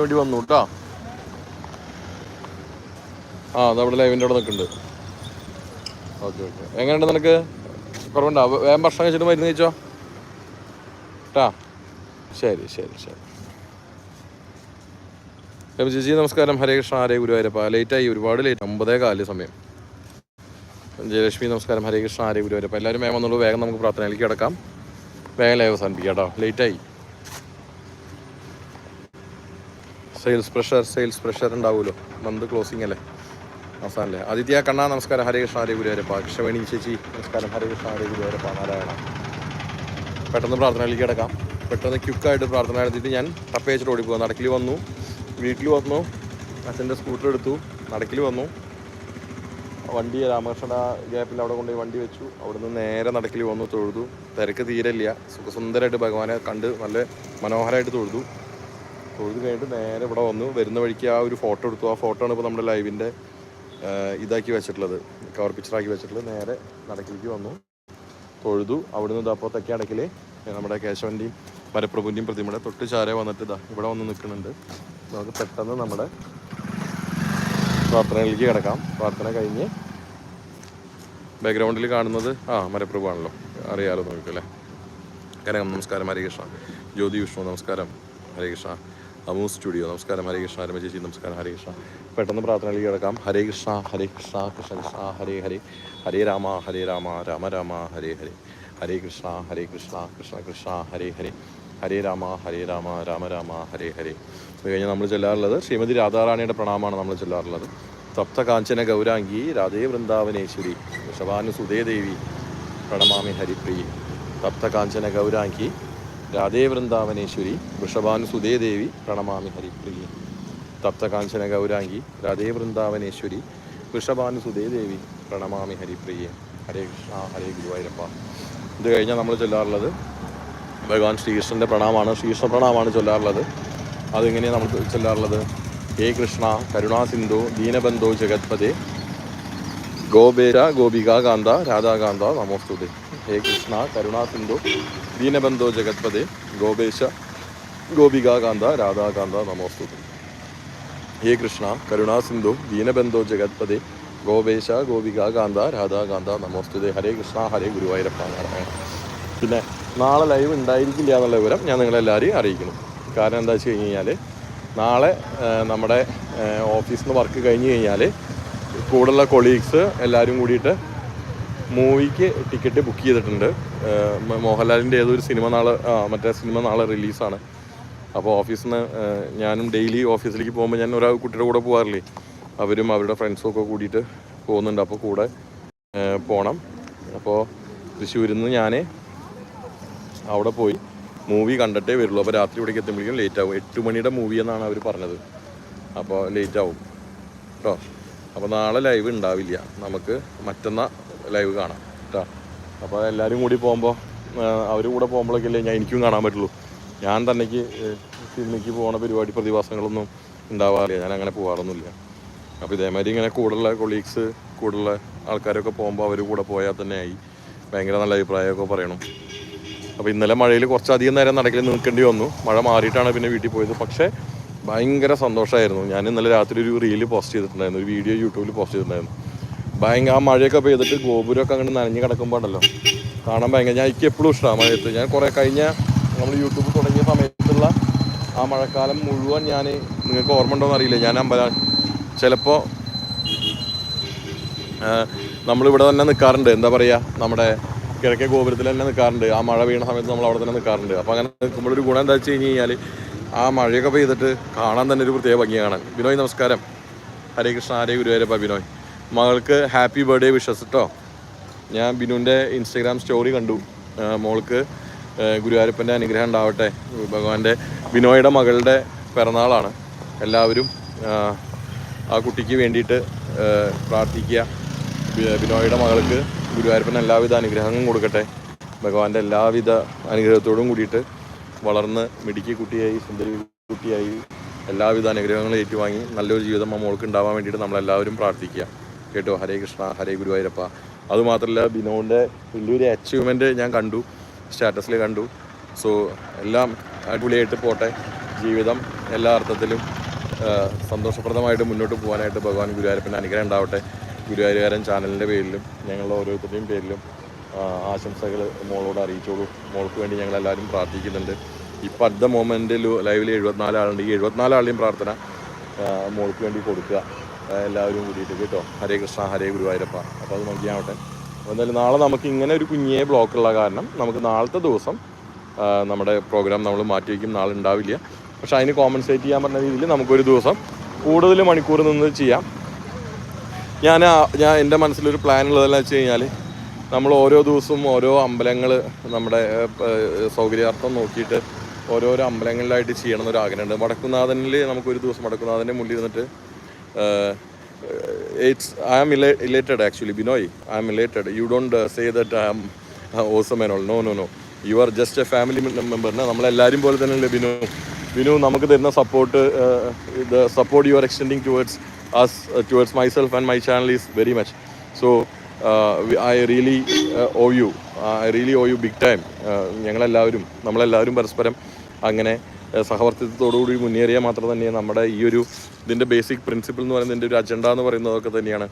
വേണ്ടി വന്നു കേട്ടോ ആ അവിടെ ലൈവിന്റെ അവിടെ നിൽക്കുന്നുണ്ട്. Okay okay. എങ്ങനെയുണ്ട് നിനക്ക്? കുറവുണ്ടോ? വേഗം ഭക്ഷണം കഴിച്ചിട്ട് മരുന്ന് കഴിച്ചോ? കേട്ടാ ശരി ശരി ശരി. ചേച്ചി നമസ്കാരം. ഹരേ കൃഷ്ണ ഹരേ ഗുരുവായൂരപ്പ. ലേറ്റായി ഒരുപാട് ലേറ്റ്. ഒമ്പതേ കാൽ സമയം. ജയലക്ഷ്മി നമസ്കാരം. ഹരേ കൃഷ്ണ ഹരേ ഗുരുവായൂരപ്പ. എല്ലാവരും വേഗം വന്നുള്ളൂ വേഗം നമുക്ക് പ്രാർത്ഥനയിലേക്ക് കിടക്കാം. വേഗം ലൈവ് അവസാനിപ്പിക്കാം കേട്ടോ ലേറ്റായി. സെയിൽസ് പ്രഷർ സെയിൽസ് പ്രഷർ ഉണ്ടാവുമല്ലോ. മന്ത് ക്ലോസിംഗ് അല്ലേ? അവസാനല്ലേ. ആദിത്യ കണ്ണ നമസ്കാരം. ഹരേ കൃഷ്ണ ഹരേ ഗുരുവായൂരപ്പ. കൃഷ്ണവേണി ചേച്ചി നമസ്കാരം. ഹരേ കൃഷ്ണ ഹരേ ഗുരുവായൂരപ്പ. നാരായണ. പെട്ടെന്ന് പ്രാർത്ഥനയിലേക്ക് കിടക്കാം. പെട്ടെന്ന് ക്യുക്കായിട്ട് പ്രാർത്ഥന നടത്തിയിട്ട് ഞാൻ തപ്പയച്ചിട്ട് ഓടിപ്പോ നടക്കിൽ വന്നു. വീട്ടിൽ വന്നു. അച്ഛന്റെ സ്കൂട്ടർ എടുത്തു. നടക്കിൽ വന്നു. വണ്ടി രാമകൃഷ്ണ ഗ്യാപ്പിൽ അവിടെ കൊണ്ടുപോയി വണ്ടി വെച്ചു. അവിടുന്ന് നേരെ നടക്കിൽ വന്നു. തൊഴുതു. തിരക്ക് തീരല്ല സുഖസുന്ദരമായിട്ട് ഭഗവാനെ കണ്ട് നല്ല മനോഹരമായിട്ട് തൊഴുതു. തൊഴുത് കഴിഞ്ഞിട്ട് നേരെ ഇവിടെ വന്നു. വരുന്ന വഴിക്ക് ആ ഒരു ഫോട്ടോ എടുത്തു. ആ ഫോട്ടോ ആണ് ഇപ്പോൾ നമ്മുടെ ലൈവിന്റെ ഇതാക്കി വെച്ചിട്ടുള്ളത്. കവർ പിക്ചറാക്കി വെച്ചിട്ടുള്ളത്. നേരെ നടക്കിലേക്ക് വന്നു. തൊഴുതു. അവിടെ നിന്ന് അപ്പോൾ തെക്കേ അടക്കിൽ നമ്മുടെ കേശവന്റെയും മരപ്രഭുവിന്റെയും പ്രതിമയുടെ തൊട്ട് ചാരെ വന്നിട്ട് ഇതാ ഇവിടെ വന്ന് നിൽക്കുന്നുണ്ട്. നമുക്ക് പെട്ടെന്ന് നമ്മുടെ പ്രാർത്ഥനയിലേക്ക് കിടക്കാം. പ്രാർത്ഥന കഴിഞ്ഞ് ബാക്ക്ഗ്രൗണ്ടിൽ കാണുന്നത് ആ മരപ്രഭു ആണല്ലോ. അറിയാലോ നമുക്ക് അല്ലേ? കനകം നമസ്കാരം. ഹരികൃഷ്ണ ജ്യോതി വിഷ്ണു നമസ്കാരം. ഹരേ കൃഷ്ണ. അമൂ സ്റ്റുഡിയോ. നമസ്കാരം. ഹരേ കൃഷ്ണ രമ ചേച്ചി നമസ്കാരം. ഹരേ കൃഷ്ണ. പെട്ടെന്ന് പ്രാർത്ഥനയിലേക്ക് കിടക്കാം ഹരേ കൃഷ്ണ ഹരേ കൃഷ്ണ കൃഷ്ണ കൃഷ്ണ ഹരേ ഹരേ. ഹരേ രാമ ഹരേ രാമ രാമ രാമ ഹരേ ഹരേ. ഹരേ കൃഷ്ണ ഹരേ കൃഷ്ണ കൃഷ്ണ കൃഷ്ണ ഹരേ ഹരേ. ഹരേ രാമ ഹരേ രാമ രാമ രാമ ഹരേ ഹരേ. അത് കഴിഞ്ഞ് നമ്മൾ ചെല്ലാറുള്ളത് ശ്രീമതി രാധാറാണിയുടെ പ്രണാമമാണ് നമ്മൾ ചെല്ലാറുള്ളത്. തപ്ത കാഞ്ചന ഗൗരാംഗി രാധേ വൃന്ദാവനേശ്വരി വൃഷഭാനുസുതേ ദേവി പ്രണമാമി ഹരിപ്രിയ. തപ്ത കാഞ്ചന ഗൗരാംഗി രാധേ വൃന്ദാവനേശ്വരി വൃഷഭാനുസുതേ ദേവി പ്രണമാമി ഹരിപ്രിയ. തപ്തകാഞ്ചന ഗൗരാംഗി രാധേ വൃന്ദാവനേശ്വരി വൃഷഭാനുസുതേ ദേവി പ്രണമാമി ഹരിപ്രിയ. ഹരേ കൃഷ്ണ ഹരേ ഗുരുവായൂരപ്പ. ഇത് കഴിഞ്ഞാൽ നമ്മൾ ചൊല്ലാറുള്ളത് ഭഗവാൻ ശ്രീകൃഷ്ണന്റെ പ്രണാമാണ് ശ്രീകൃഷ്ണ പ്രണാമാണ് ചൊല്ലാറുള്ളത്. അതിങ്ങനെയാണ് നമ്മൾ ചൊല്ലാറുള്ളത്. ഹേ കൃഷ്ണ കരുണാസിന്ധു ദീനബന്ധു ജഗത്പതി. ഗോപേര ഗോപിക കാന്ത രാധാകാന്ത നമോസ്തുതേ. ഹേ കൃഷ്ണ കരുണാസിന്ധു ദീനബന്ധോ ജഗത്പദേ ഗോപേശ ഗോപികാകാന്ത രാധാകാന്ത നമോസ്തുതേ ഹേ കൃഷ്ണ കരുണാസിന്ധു ദീനബന്ധോ ജഗത്പദേ ഗോപേശ ഗോപികാകാന്ത രാധാകാന്ത നമോസ്തുതേ ഹരേ കൃഷ്ണ ഹരേ ഗുരുവായൂരപ്പ നാരായണ പിന്നെ നാളെ ലൈവ് ഉണ്ടായിരിക്കില്ല എന്നുള്ള വിവരം ഞാൻ നിങ്ങളെല്ലാവരെയും അറിയിക്കുന്നു. കാരണം എന്താ വെച്ച് കഴിഞ്ഞ് കഴിഞ്ഞാൽ നാളെ നമ്മുടെ ഓഫീസിൽ നിന്ന് വർക്ക് കഴിഞ്ഞ് കഴിഞ്ഞാൽ കൂടെയുള്ള കൊളീഗ്സ് എല്ലാവരും കൂടിയിട്ട് മൂവിക്ക് ടിക്കറ്റ് ബുക്ക് ചെയ്തിട്ടുണ്ട്. മോഹൻലാലിന്റെ ഏതൊരു സിനിമ നാളെ മറ്റേ സിനിമ നാളെ റിലീസാണ്. അപ്പോൾ ഓഫീസിൽ നിന്ന് ഞാനും ഡെയിലി ഓഫീസിലേക്ക് പോകുമ്പോൾ ഞാൻ ഒരാൾ കുട്ടിയുടെ കൂടെ പോകാറില്ലേ അവരും അവരുടെ ഫ്രണ്ട്സും ഒക്കെ കൂടിയിട്ട് പോകുന്നുണ്ട്. അപ്പോൾ കൂടെ പോകണം അപ്പോൾ തൃശ്ശൂരിൽ നിന്ന് ഞാൻ അവിടെ പോയി മൂവി കണ്ടിട്ടേ വരുള്ളൂ. അപ്പോൾ രാത്രി ഇവിടേക്ക് എത്തുമ്പോഴേക്കും ലേറ്റ് ആവും. എട്ട് മണിയുടെ മൂവി എന്നാണ് അവർ പറഞ്ഞത്. അപ്പോൾ ലേറ്റ് ആവും. കേട്ടോ അപ്പോൾ നാളെ ലൈവ് ഉണ്ടാവില്ല. നമുക്ക് മറ്റന്നാ ലൈവ് കാണാം കേട്ടോ. അപ്പോൾ എല്ലാവരും കൂടി പോകുമ്പോൾ അവർ കൂടെ പോകുമ്പോഴൊക്കെയല്ലേ ഞാൻ എനിക്കും കാണാൻ പറ്റുള്ളൂ. ഞാൻ തന്നെക്ക് സിനിമയ്ക്ക് പോകുന്ന പരിപാടി പ്രതിഭാസങ്ങളൊന്നും ഉണ്ടാവാറില്ല. ഞാൻ അങ്ങനെ പോകാറൊന്നുമില്ല അപ്പോൾ ഇതേമാതിരി ഇങ്ങനെ കൂടുതലുള്ള കൊളീഗ്സ് കൂടുതലുള്ള ആൾക്കാരൊക്കെ പോകുമ്പോൾ അവർ കൂടെ പോയാൽ തന്നെ ആയി. ഭയങ്കര നല്ല അഭിപ്രായമൊക്കെ പറയണം. അപ്പോൾ ഇന്നലെ മഴയിൽ കുറച്ചധികം നേരം നടക്കൽ നിൽക്കേണ്ടി വന്നു. മഴ മാറിയിട്ടാണ് പിന്നെ വീട്ടിൽ പോയത്. പക്ഷേ ഭയങ്കര സന്തോഷമായിരുന്നു. ഞാൻ ഇന്നലെ രാത്രി ഒരു റീൽ പോസ്റ്റ് ചെയ്തിട്ടുണ്ടായിരുന്നു. ഒരു വീഡിയോ യൂട്യൂബിൽ പോസ്റ്റ് ചെയ്തിട്ടുണ്ടായിരുന്നു. ഭയങ്കര ആ മഴയൊക്കെ പെയ്തിട്ട് ഗോപുരമൊക്കെ അങ്ങനെ നനഞ്ഞ് കിടക്കുമ്പോണ്ടല്ലോ. കാണാൻ ഭയങ്കര ഞാൻ എനിക്ക് എപ്പോഴും ഇഷ്ടമാണ് മഴയത്ത്. ഞാൻ കുറേ കഴിഞ്ഞ നമ്മൾ യൂട്യൂബ് തുടങ്ങിയ സമയത്തുള്ള ആ മഴക്കാലം മുഴുവൻ ഞാൻ നിങ്ങൾക്ക് ഓർമ്മ ഉണ്ടോയെന്ന് അറിയില്ല. ഞാൻ അമ്പല ചിലപ്പോൾ നമ്മളിവിടെ തന്നെ നിൽക്കാറുണ്ട് എന്താ പറയുക നമ്മുടെ കിഴക്കേ ഗോപുരത്തിൽ തന്നെ നിൽക്കാറുണ്ട് ആ മഴ വീണ സമയത്ത് നമ്മൾ അവിടെ തന്നെ നിൽക്കാറുണ്ട് അപ്പോൾ അങ്ങനെ നിൽക്കുമ്പോൾ ഒരു ഗുണം എന്താ വെച്ച് കഴിഞ്ഞ് കഴിഞ്ഞാൽ ആ മഴയൊക്കെ പെയ്തിട്ട് കാണാൻ തന്നെ ഒരു പ്രത്യേക ഭംഗി കാണാൻ ബിനോയ് നമസ്കാരം. ഹരേ കൃഷ്ണ ഹരേ ഗുരുവായൂരപ്പ ബിനോയ്. മകൾക്ക് ഹാപ്പി ബർത്ത്ഡേ വിഷസ് കേട്ടോ ഞാൻ ബിനുവിന്റെ ഇൻസ്റ്റഗ്രാം സ്റ്റോറി കണ്ടു. മോൾക്ക് ഗുരുവായൂരപ്പന്റെ അനുഗ്രഹം ഉണ്ടാവട്ടെ. ഭഗവാന്റെ ബിനോയുടെ മകളുടെ പിറന്നാളാണ്. എല്ലാവരും ആ, കുട്ടിക്ക് വേണ്ടിയിട്ട് പ്രാർത്ഥിക്കുക. ബിനോയുടെ മകൾക്ക് ഗുരുവായൂരപ്പൻ എല്ലാവിധ അനുഗ്രഹങ്ങളും കൊടുക്കട്ടെ. ഭഗവാന്റെ എല്ലാവിധ അനുഗ്രഹത്തോടും കൂടിയിട്ട് വളർന്ന് മിടുക്കി കുട്ടിയായി സുന്ദരി കുട്ടിയായി എല്ലാവിധ അനുഗ്രഹങ്ങളും ഏറ്റുവാങ്ങി നല്ലൊരു ജീവിതം ആ മോൾക്ക് ഉണ്ടാവാൻ വേണ്ടിയിട്ട് നമ്മളെല്ലാവരും പ്രാർത്ഥിക്കുക. കേട്ടോ ഹരേ കൃഷ്ണ ഹരേ ഗുരുവായൂരപ്പ. അതുമാത്രമല്ല ബിനോവിന്റെ വലിയൊരു അച്ചീവ്മെന്റ് ഞാൻ കണ്ടു സ്റ്റാറ്റസിൽ കണ്ടു. സോ എല്ലാം അടിപൊളിയായിട്ട് പോട്ടെ. ജീവിതം എല്ലാ അർത്ഥത്തിലും സന്തോഷപ്രദമായിട്ട് മുന്നോട്ട് പോകാനായിട്ട് ഭഗവാൻ ഗുരുവായൂരപ്പന്റെ അനുഗ്രഹം ഉണ്ടാവട്ടെ. ഗുരുവായൂരുകാരൻ ചാനലിന്റെ പേരിലും ഞങ്ങളുടെ ഓരോരുത്തരുടെയും പേരിലും ആശംസകൾ മോളോട് അറിയിച്ചോളൂ. മോൾക്ക് വേണ്ടി ഞങ്ങളെല്ലാവരും പ്രാർത്ഥിക്കുന്നുണ്ട്. ഇപ്പം അറ്റ് ദ മൊമെന്റ് ലൈവിൽ എഴുപത്തിനാല് ആളുണ്ട്. ഈ എഴുപത്തിനാല് ആളുടെയും പ്രാർത്ഥന മോൾക്ക് വേണ്ടി കൊടുക്കുക. എല്ലാവരും കൂടിയിട്ട് കേട്ടോ. ഹരേ കൃഷ്ണ ഹരേ ഗുരുവായൂരപ്പ. അപ്പോൾ അത് നോക്കിയാവട്ടെ അപ്പോൾ എന്തായാലും നാളെ നമുക്ക് ഇങ്ങനെ ഒരു കുഞ്ഞേ ബ്ലോക്കുള്ള കാരണം നമുക്ക് നാളത്തെ ദിവസം നമ്മുടെ പ്രോഗ്രാം നമ്മൾ മാറ്റി വയ്ക്കും. നാളെ ഉണ്ടാവില്ല. പക്ഷേ അതിന് കോമ്പൻസേറ്റ് ചെയ്യാൻ പറഞ്ഞ രീതിയിൽ നമുക്കൊരു ദിവസം കൂടുതൽ മണിക്കൂർ നിന്ന് ചെയ്യാം. ഞാൻ ഞാൻ എന്റെ മനസ്സിലൊരു പ്ലാൻ ഉള്ളതെന്ന് വെച്ച് കഴിഞ്ഞാൽ നമ്മൾ ഓരോ ദിവസവും ഓരോ അമ്പലങ്ങൾ നമ്മുടെ സൗകര്യാർത്ഥം നോക്കിയിട്ട് ഓരോരോ അമ്പലങ്ങളിലായിട്ട് ചെയ്യണം എന്നൊരു ആഗ്രഹമുണ്ട് വടക്കുന്നാഥനിൽ നമുക്കൊരു ദിവസം വടക്കുന്നാഥന്റെ മുന്നിൽ ഇരുന്നിട്ട് it's elated actually, Binoy. I am elated. You don't uh, say that I am uh, awesome and all. No, no, no. You are just a family മെമ്പറിന് നമ്മളെല്ലാവരും പോലെ തന്നെയല്ലേ ബിനു ബിനു നമുക്ക് തരുന്ന support the support you are extending towards us towards myself and my channel is very much so I really owe you I really owe you big uh, ഞങ്ങളെല്ലാവരും നമ്മളെല്ലാവരും പരസ്പരം അങ്ങനെ uh, സഹവർത്തിത്വത്തോടുകൂടി മുന്നേറിയാൽ മാത്രം തന്നെ നമ്മുടെ ഈ ഒരു ഇതിന്റെ ബേസിക് പ്രിൻസിപ്പിൾ എന്ന് പറയുന്നത് ഇതിന്റെ ഒരു അജണ്ട എന്ന് പറയുന്നതൊക്കെ തന്നെയാണ്.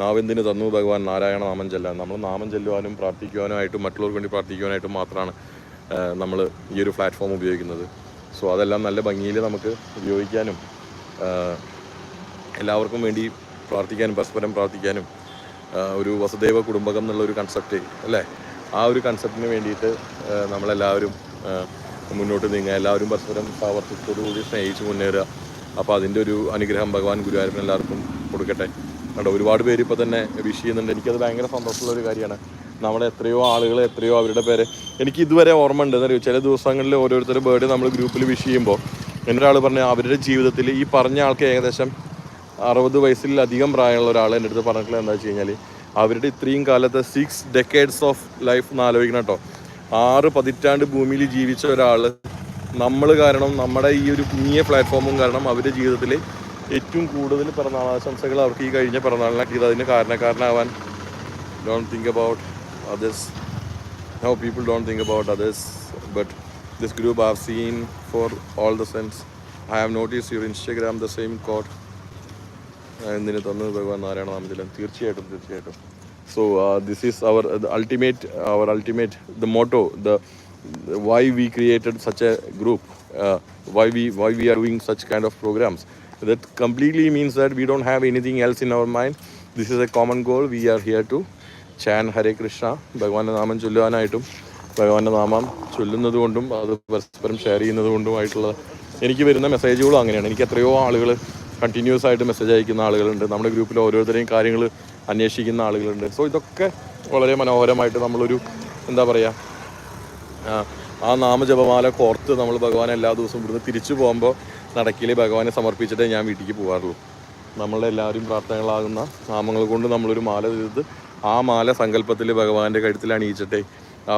നാവെന്തിന് തന്നു ഭഗവാൻ നാരായണ നാമം ചെല്ലാൻ. നമ്മൾ നാമം ചെല്ലുവാനും പ്രാർത്ഥിക്കുവാനുമായിട്ടും മറ്റുള്ളവർക്ക് വേണ്ടി പ്രാർത്ഥിക്കുവാനായിട്ടും മാത്രമാണ് നമ്മൾ ഈ ഒരു പ്ലാറ്റ്ഫോം ഉപയോഗിക്കുന്നത്. സോ അതെല്ലാം നല്ല ഭംഗിയിൽ നമുക്ക് ഉപയോഗിക്കാനും എല്ലാവർക്കും വേണ്ടി പ്രാർത്ഥിക്കാനും പരസ്പരം പ്രാർത്ഥിക്കാനും ഒരു വസുദേവ കുടുംബകം എന്നുള്ള ഒരു കൺസെപ്റ്റ് അല്ലേ? ആ ഒരു കൺസെപ്റ്റിന് വേണ്ടിയിട്ട് നമ്മളെല്ലാവരും മുന്നോട്ട് നീങ്ങുക. എല്ലാവരും പരസ്പരം സാവർത്തിത്തോടുകൂടി സ്നേഹിച്ച് മുന്നേറുക. അപ്പോൾ അതിന്റെ ഒരു അനുഗ്രഹം ഭഗവാൻ ഗുരുവായൂരപ്പൻ എല്ലാവർക്കും കൊടുക്കട്ടെ. കണ്ടോ ഒരുപാട് പേര് ഇപ്പോൾ തന്നെ വിഷ് ചെയ്യുന്നുണ്ട്. എനിക്കത് ഭയങ്കര സന്തോഷമുള്ള ഒരു കാര്യമാണ്. നമ്മുടെ എത്രയോ ആളുകൾ എത്രയോ അവരുടെ പേര്. എനിക്ക് ഇതുവരെ ഓർമ്മ ഉണ്ട് എന്നറിയോ ചില ദിവസങ്ങളിൽ ഓരോരുത്തരുടെ ബർത്ത്ഡേ നമ്മൾ ഗ്രൂപ്പിൽ വിഷ് ചെയ്യുമ്പോൾ എന്റെ ഒരാൾ പറഞ്ഞ അവരുടെ ജീവിതത്തിൽ ഈ പറഞ്ഞ ആൾക്ക് ഏകദേശം അറുപത് വയസ്സിലധികം പ്രായമുള്ള ഒരാൾ എന്റെ അടുത്ത് പറഞ്ഞിട്ടുള്ളത് എന്താ വെച്ച് കഴിഞ്ഞാൽ അവരുടെ ഇത്രയും കാലത്തെ സിക്സ് ഡെക്കേഡ്സ് ഓഫ് ലൈഫ് എന്ന് ആലോചിക്കണം കേട്ടോ. ആറ് പതിറ്റാണ്ട് ഭൂമിയിൽ ജീവിച്ച ഒരാൾ. നമ്മൾ കാരണം നമ്മുടെ ഈ ഒരു കുഞ്ഞിയ പ്ലാറ്റ്ഫോമും കാരണം അവരുടെ ജീവിതത്തിൽ ഏറ്റവും കൂടുതൽ പിറന്നാളാശംസകൾ അവർക്ക് ഈ കഴിഞ്ഞ പിറന്നാളിനാക്കിയത് അതിന് കാരണക്കാരനാവാൻ don't think about others no people don't think about others but this group have seen for all the sense I have notice your Instagram the same code എന്തിനു തന്നത്? ഭഗവാൻ നാരായണ നാമത്തിലും തീർച്ചയായിട്ടും തീർച്ചയായിട്ടും. So this is our ultimate our ultimate the motto the why we created such a group why we why we are doing such kind of programs that completely means that we don't have anything else in our mind this is a common goal we are here to chant Hare Krishna ഭഗവാന്റെ നാമം ചൊല്ലുവാനായിട്ടും ഭഗവാന്റെ നാമം ചൊല്ലുന്നത് കൊണ്ടും അത് പരസ്പരം share ചെയ്യുന്നത് എനിക്ക് വരുന്ന മെസ്സേജുകളും അങ്ങനെയാണ്. എനിക്ക് എത്രയോ ആളുകൾ കണ്ടിന്യൂസ് ആയിട്ട് മെസ്സേജ് അയക്കുന്ന ആളുകളുണ്ട്. നമ്മുടെ ഗ്രൂപ്പിൽ ഓരോരുത്തരെയും കാര്യങ്ങൾ അന്വേഷിക്കുന്ന ആളുകളുണ്ട്. സോ ഇതൊക്കെ വളരെ മനോഹരമായിട്ട് നമ്മളൊരു എന്താ പറയുക ആ, നാമജപമാല കോർത്ത് നമ്മൾ ഭഗവാൻ എല്ലാ ദിവസവും ഇവിടുന്ന് തിരിച്ചു പോകുമ്പോൾ നടക്കിൽ ഭഗവാനെ സമർപ്പിച്ചിട്ടേ ഞാൻ വീട്ടിലേക്ക് പോകാറുള്ളൂ നമ്മളുടെ എല്ലാവരും പ്രാർത്ഥനകളാകുന്ന നാമങ്ങൾ കൊണ്ട് നമ്മളൊരു മാല തീർത്ത് ആ മാല സങ്കല്പത്തിൽ ഭഗവാന്റെ കഴുത്തിൽ അണിയിച്ചിട്ടേ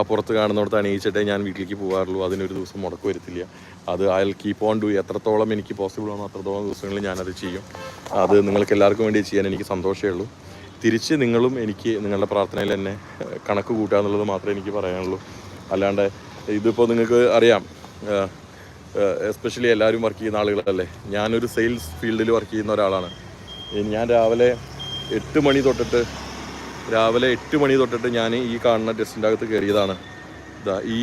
പുറത്ത് കാണുന്നിടത്ത് അണിയിച്ചിട്ടേ ഞാൻ വീട്ടിലേക്ക് പോകാറുള്ളൂ അതിനൊരു ദിവസം മുടക്ക് വരുത്തില്ല. അത് അയൽ കീപ്പ് ഓൺ ഡു എത്രത്തോളം എനിക്ക് പോസിബിൾ ആണോ അത്രത്തോളം ദിവസങ്ങളിൽ ഞാനത് ചെയ്യും. അത് നിങ്ങൾക്ക് എല്ലാവർക്കും വേണ്ടി ചെയ്യാൻ എനിക്ക് സന്തോഷമേ ഉള്ളൂ. തിരിച്ച് നിങ്ങളും എനിക്ക് നിങ്ങളുടെ പ്രാർത്ഥനയിൽ തന്നെ കണക്ക് കൂട്ടുക എന്നുള്ളത് മാത്രമേ എനിക്ക് പറയാനുള്ളൂ. അല്ലാണ്ട് ഇതിപ്പോൾ നിങ്ങൾക്ക് അറിയാം എസ്പെഷ്യലി എല്ലാവരും വർക്ക് ചെയ്യുന്ന ആളുകളല്ലേ. ഞാനൊരു സെയിൽസ് ഫീൽഡിൽ വർക്ക് ചെയ്യുന്ന ഒരാളാണ്. ഞാൻ രാവിലെ എട്ട് മണി തൊട്ടിട്ട് രാവിലെ എട്ട് മണി തൊട്ടിട്ട് ഞാൻ ഈ കാണുന്ന ടെസ്റ്റിന്റെ അകത്ത് കയറിയതാണ്. ഇതാ ഈ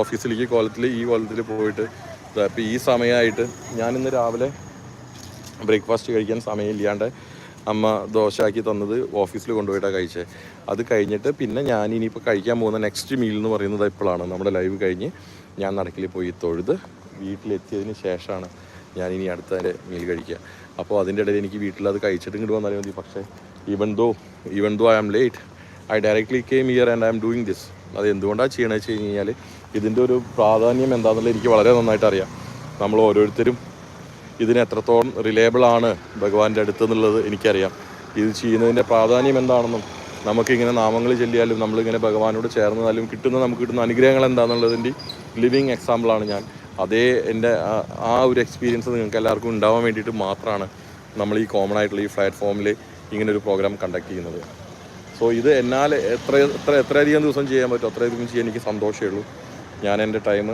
ഓഫീസിലേക്ക് കോലത്തിൽ ഈ കോലത്തിൽ പോയിട്ട് ഇതാ ഇപ്പോൾ ഈ സമയമായിട്ട് ഞാനിന്ന് രാവിലെ ബ്രേക്ക്ഫാസ്റ്റ് കഴിക്കാൻ സമയമില്ലാണ്ട് അമ്മ ദോശ ആക്കി തന്നത് ഓഫീസിൽ കൊണ്ടുപോയിട്ടാണ് കഴിച്ചത് അത് കഴിഞ്ഞിട്ട് പിന്നെ ഞാൻ ഇനിയിപ്പോൾ കഴിക്കാൻ പോകുന്ന നെക്സ്റ്റ് മീൽ എന്ന് പറയുന്നത് ഇപ്പോഴാണ്. നമ്മുടെ ലൈവ് കഴിഞ്ഞ് ഞാൻ നടക്കിൽ പോയി തൊഴുത് വീട്ടിലെത്തിയതിന് ശേഷമാണ് ഞാൻ ഇനി അടുത്ത മീൽ കഴിക്കുക. അപ്പോൾ അതിന്റെ ഇടയിൽ എനിക്ക് വീട്ടിൽ അത് കഴിച്ചിട്ട് ഇങ്ങോട്ട് വന്നാലും മതി. പക്ഷേ even though even though I am late I directly came here and I'm doing this അത് എന്തുകൊണ്ടാണ് ചെയ്യണമെന്ന് വെച്ച് കഴിഞ്ഞ് കഴിഞ്ഞാൽ ഇതിന്റെ ഒരു പ്രാധാന്യം എന്താണെന്നുള്ള എനിക്ക് വളരെ നന്നായിട്ട് അറിയാം. നമ്മൾ ഓരോരുത്തരും ഇതിന് എത്രത്തോളം റിലയബിൾ ആണ് ഭഗവാന്റെ അടുത്ത് എന്നുള്ളത് എനിക്കറിയാം. ഇത് ചെയ്യുന്നതിന്റെ പ്രാധാന്യം എന്താണെന്നും നമുക്കിങ്ങനെ നാമങ്ങൾ ചൊല്ലിയാലും നമ്മളിങ്ങനെ ഭഗവാനോട് ചേർന്നാലും കിട്ടുന്ന നമുക്ക് കിട്ടുന്ന അനുഗ്രഹങ്ങൾ എന്താണെന്നുള്ളതിന്റെ ലിവിങ് എക്സാമ്പിളാണ് ഞാൻ. അതേ എന്റെ ആ ഒരു എക്സ്പീരിയൻസ് നിങ്ങൾക്ക് എല്ലാവർക്കും ഉണ്ടാവാൻ വേണ്ടിയിട്ട് മാത്രമാണ് നമ്മൾ ഈ കോമൺ ആയിട്ടുള്ള ഈ പ്ലാറ്റ്ഫോമിൽ ഇങ്ങനെ ഒരു പ്രോഗ്രാം കണ്ടക്ട് ചെയ്യുന്നത്. സോ ഇത് എന്നാൽ എത്ര എത്ര എത്രയധികം ദിവസം ചെയ്യാൻ പറ്റും? അത്രയധികം ചെയ്യാൻ എനിക്ക് സന്തോഷമേ ഞാൻ എന്റെ ടൈം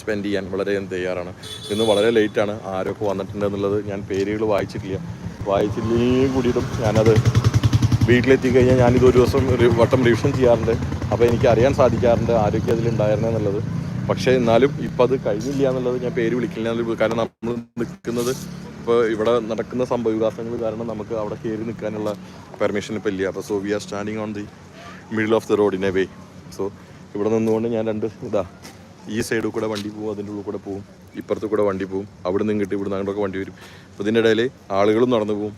സ്പെൻഡ് ചെയ്യാൻ വളരെ തയ്യാറാണ്. ഇന്ന് വളരെ ലേറ്റാണ് ആരൊക്കെ വന്നിട്ടുണ്ട് എന്നുള്ളത് ഞാൻ പേരുകൾ വായിച്ചിട്ടില്ല. വായിച്ചില്ലെങ്കിൽ കൂടിയിട്ടും ഞാനത് വീട്ടിലെത്തി കഴിഞ്ഞാൽ ഞാനിത് ഒരു ദിവസം ഒരു വട്ടം റിവിഷൻ ചെയ്യാറുണ്ട്. അപ്പോൾ എനിക്ക് അറിയാൻ സാധിക്കാറുണ്ട് ആരൊക്കെ അതിലുണ്ടായിരുന്നെന്നുള്ളത് പക്ഷേ എന്നാലും ഇപ്പം അത് കഴിഞ്ഞില്ല എന്നുള്ളത് ഞാൻ പേര് വിളിക്കില്ല കാരണം നമ്മൾ നിൽക്കുന്നത് ഇപ്പോൾ ഇവിടെ നടക്കുന്ന സംഭവ വികാസങ്ങൾ കാരണം നമുക്ക് അവിടെ കയറി നിൽക്കാനുള്ള പെർമിഷൻ ഇപ്പോൾ ഇല്ല. അപ്പോൾ so we are standing on the middle of the road in a way so ഇവിടെ നിന്നുകൊണ്ട് ഞാൻ രണ്ട് ഇതാ ഈ സൈഡിൽ കൂടെ വണ്ടി പോകും അതിന്റെ ഉള്ളിൽ കൂടെ പോകും ഇപ്പുറത്ത് കൂടെ വണ്ടി പോകും അവിടെ നിന്ന് കിട്ടി ഇവിടെ നിന്ന് അങ്ങോട്ടൊക്കെ വണ്ടി വരും. അപ്പോൾ ഇതിന്റെ ഇടയിൽ ആളുകളും നടന്നു പോകും